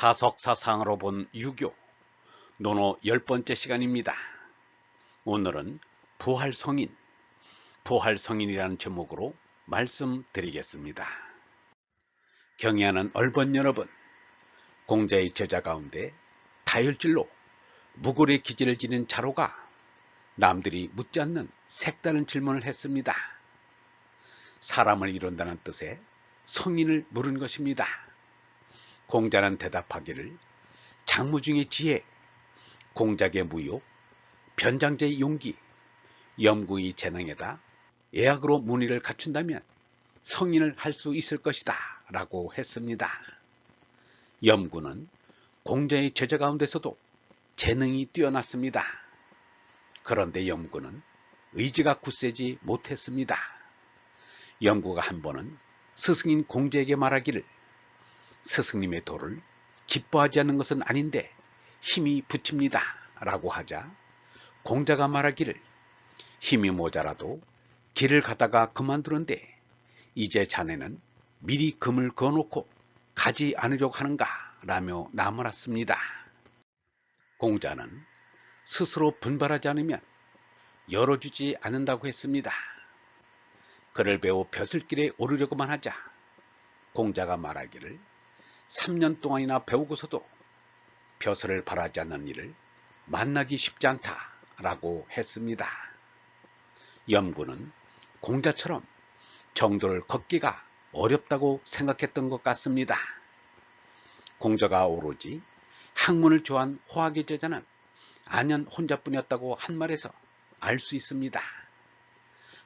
타석사상으로 본 유교 논어 열 번째 시간입니다. 오늘은 부활성인, 부활성인이라는 제목으로 말씀드리겠습니다. 경애하는 얼번 여러분, 공자의 제자 가운데 다혈질로 무골의 기질을 지닌 자로가 남들이 묻지 않는 색다른 질문을 했습니다. 사람을 이룬다는 뜻의 성인을 물은 것입니다. 공자는 대답하기를 장무중의 지혜, 공작의 무욕, 변장제의 용기, 염구의 재능에다 예약으로 문의를 갖춘다면 성인을 할 수 있을 것이다 라고 했습니다. 염구는 공자의 제자 가운데서도 재능이 뛰어났습니다. 그런데 염구는 의지가 굳세지 못했습니다. 염구가 한 번은 스승인 공자에게 말하기를 스승님의 도를 기뻐하지 않는 것은 아닌데 힘이 붙입니다. 라고 하자 공자가 말하기를 힘이 모자라도 길을 가다가 그만두는데 이제 자네는 미리 금을 그어놓고 가지 않으려고 하는가 라며 나무랐습니다. 공자는 스스로 분발하지 않으면 열어주지 않는다고 했습니다. 그를 배우 벼슬길에 오르려고만 하자 공자가 말하기를 3년 동안이나 배우고서도 벼슬을 바라지 않는 일을 만나기 쉽지 않다라고 했습니다. 염구는 공자처럼 정도를 걷기가 어렵다고 생각했던 것 같습니다. 공자가 오로지 학문을 좋아한 호학의 제자는 안현 혼자뿐이었다고 한 말에서 알 수 있습니다.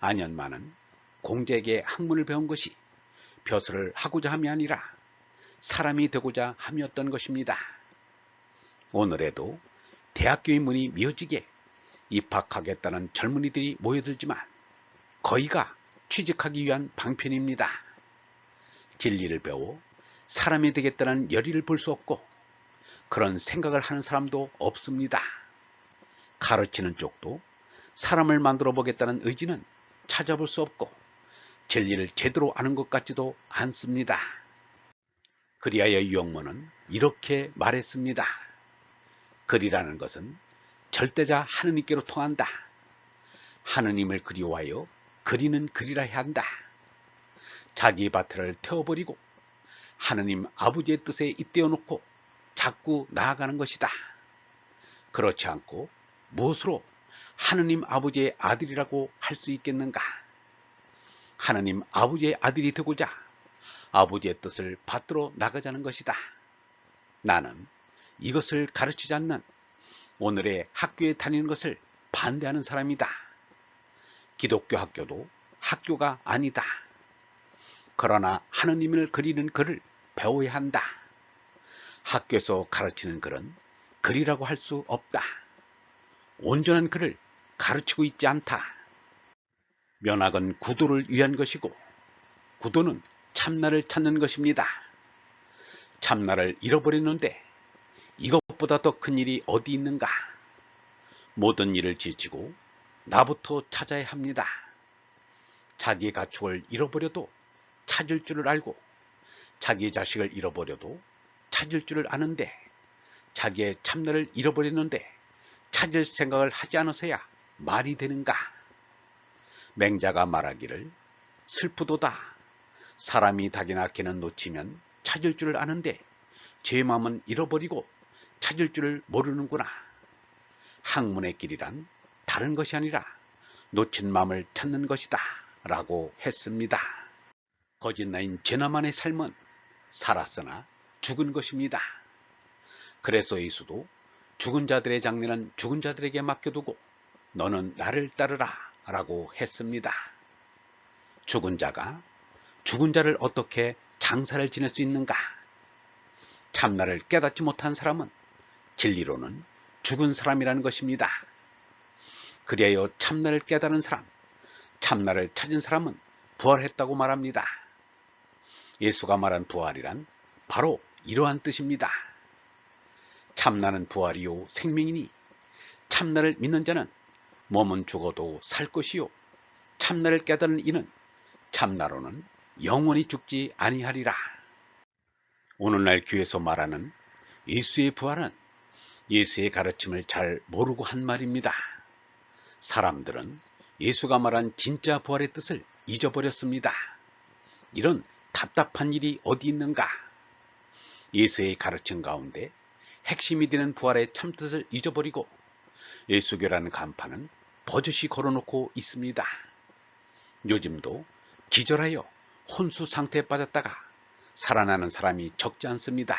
안현만은 공자에게 학문을 배운 것이 벼슬을 하고자 함이 아니라 사람이 되고자 함이었던 것입니다. 오늘에도 대학교의 문이 미어지게 입학하겠다는 젊은이들이 모여들지만 거의가 취직하기 위한 방편입니다. 진리를 배워 사람이 되겠다는 열의를 볼 수 없고 그런 생각을 하는 사람도 없습니다. 가르치는 쪽도 사람을 만들어 보겠다는 의지는 찾아볼 수 없고 진리를 제대로 아는 것 같지도 않습니다. 그리하여 유영모는 이렇게 말했습니다. 글이라는 것은 절대자 하느님께로 통한다. 하느님을 그리워하여 그리는 글이라 해야 한다. 자기 밭을 태워버리고 하느님 아버지의 뜻에 잇대어 놓고 자꾸 나아가는 것이다. 그렇지 않고 무엇으로 하느님 아버지의 아들이라고 할 수 있겠는가? 하느님 아버지의 아들이 되고자 아버지의 뜻을 받들어 나가자는 것이다. 나는 이것을 가르치지 않는 오늘의 학교에 다니는 것을 반대하는 사람이다. 기독교 학교도 학교가 아니다. 그러나 하느님을 그리는 글을 배워야 한다. 학교에서 가르치는 글은 글이라고 할 수 없다. 온전한 글을 가르치고 있지 않다. 면학은 구도를 위한 것이고 구도는 참나를 찾는 것입니다. 참나를 잃어버렸는데 이것보다 더 큰 일이 어디 있는가? 모든 일을 지치고 나부터 찾아야 합니다. 자기 가축을 잃어버려도 찾을 줄을 알고 자기 자식을 잃어버려도 찾을 줄을 아는데 자기의 참나를 잃어버렸는데 찾을 생각을 하지 않아서야 말이 되는가? 맹자가 말하기를 슬프도다. 사람이 닭이나 개는 놓치면 찾을 줄을 아는데 제 마음은 잃어버리고 찾을 줄을 모르는구나. 학문의 길이란 다른 것이 아니라 놓친 마음을 찾는 것이다. 라고 했습니다. 거짓나인 제나만의 삶은 살았으나 죽은 것입니다. 그래서 예수도 죽은 자들의 장례는 죽은 자들에게 맡겨두고 너는 나를 따르라 라고 했습니다. 죽은 자가 죽은 자를 어떻게 장사를 지낼 수 있는가? 참나를 깨닫지 못한 사람은 진리로는 죽은 사람이라는 것입니다. 그리하여 참나를 깨달은 사람, 참나를 찾은 사람은 부활했다고 말합니다. 예수가 말한 부활이란 바로 이러한 뜻입니다. 참나는 부활이요 생명이니 참나를 믿는 자는 몸은 죽어도 살 것이요 참나를 깨달은 이는 참나로는 영원히 죽지 아니하리라. 오늘날 교회에서 말하는 예수의 부활은 예수의 가르침을 잘 모르고 한 말입니다. 사람들은 예수가 말한 진짜 부활의 뜻을 잊어버렸습니다. 이런 답답한 일이 어디 있는가? 예수의 가르침 가운데 핵심이 되는 부활의 참뜻을 잊어버리고 예수교라는 간판은 버젓이 걸어놓고 있습니다. 요즘도 기절하여 혼수 상태에 빠졌다가 살아나는 사람이 적지 않습니다.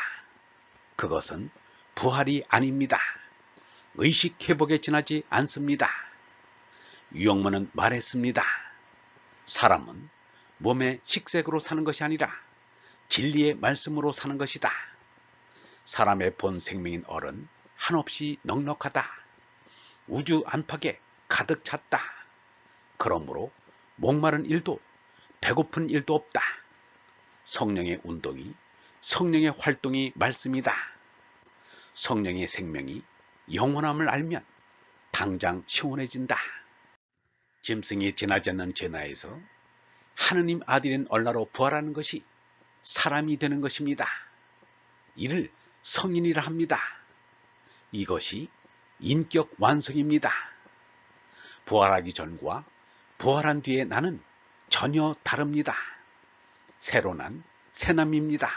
그것은 부활이 아닙니다. 의식 회복에 지나지 않습니다. 유영문은 말했습니다. 사람은 몸의 식색으로 사는 것이 아니라 진리의 말씀으로 사는 것이다. 사람의 본 생명인 얼은 한없이 넉넉하다. 우주 안팎에 가득 찼다. 그러므로 목마른 일도 배고픈 일도 없다. 성령의 운동이 성령의 활동이 말씀이다. 성령의 생명이 영원함을 알면 당장 시원해진다. 짐승이 지나지 않는 제나에서 하느님 아들인 얼라로 부활하는 것이 사람이 되는 것입니다. 이를 성인이라 합니다. 이것이 인격 완성입니다. 부활하기 전과 부활한 뒤에 나는 전혀 다릅니다. 새로 난 새남입니다.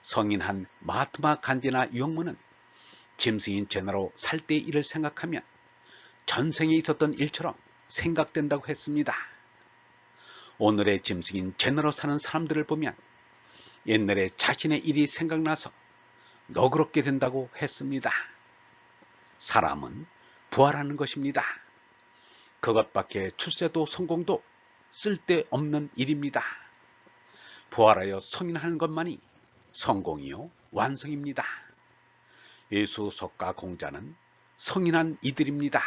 성인한 마트마 간디나 유영문은 짐승인 제나로 살 때의 일을 생각하면 전생에 있었던 일처럼 생각된다고 했습니다. 오늘의 짐승인 제너로 사는 사람들을 보면 옛날에 자신의 일이 생각나서 너그럽게 된다고 했습니다. 사람은 부활하는 것입니다. 그것밖에 출세도 성공도 쓸데없는 일입니다. 부활하여 성인하는 것만이 성공이요 완성입니다. 예수 석가 공자는 성인한 이들입니다.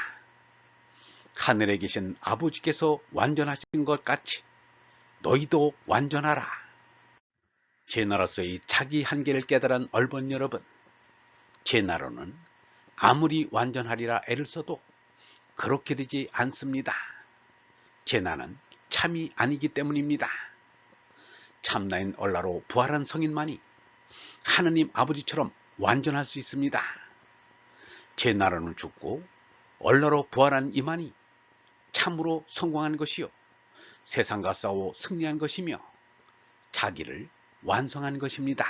하늘에 계신 아버지께서 완전하신 것 같이 너희도 완전하라. 제 나라서의 자기 한계를 깨달은 얼번 여러분, 제 나라는 아무리 완전하리라 애를 써도 그렇게 되지 않습니다. 제 나는 참이 아니기 때문입니다. 참나인 얼라로 부활한 성인만이 하느님 아버지처럼 완전할 수 있습니다. 제 나라는 죽고 얼라로 부활한 이만이 참으로 성공한 것이요. 세상과 싸워 승리한 것이며 자기를 완성한 것입니다.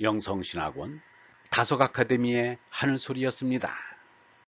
영성신학원 다속 아카데미의 하늘소리였습니다.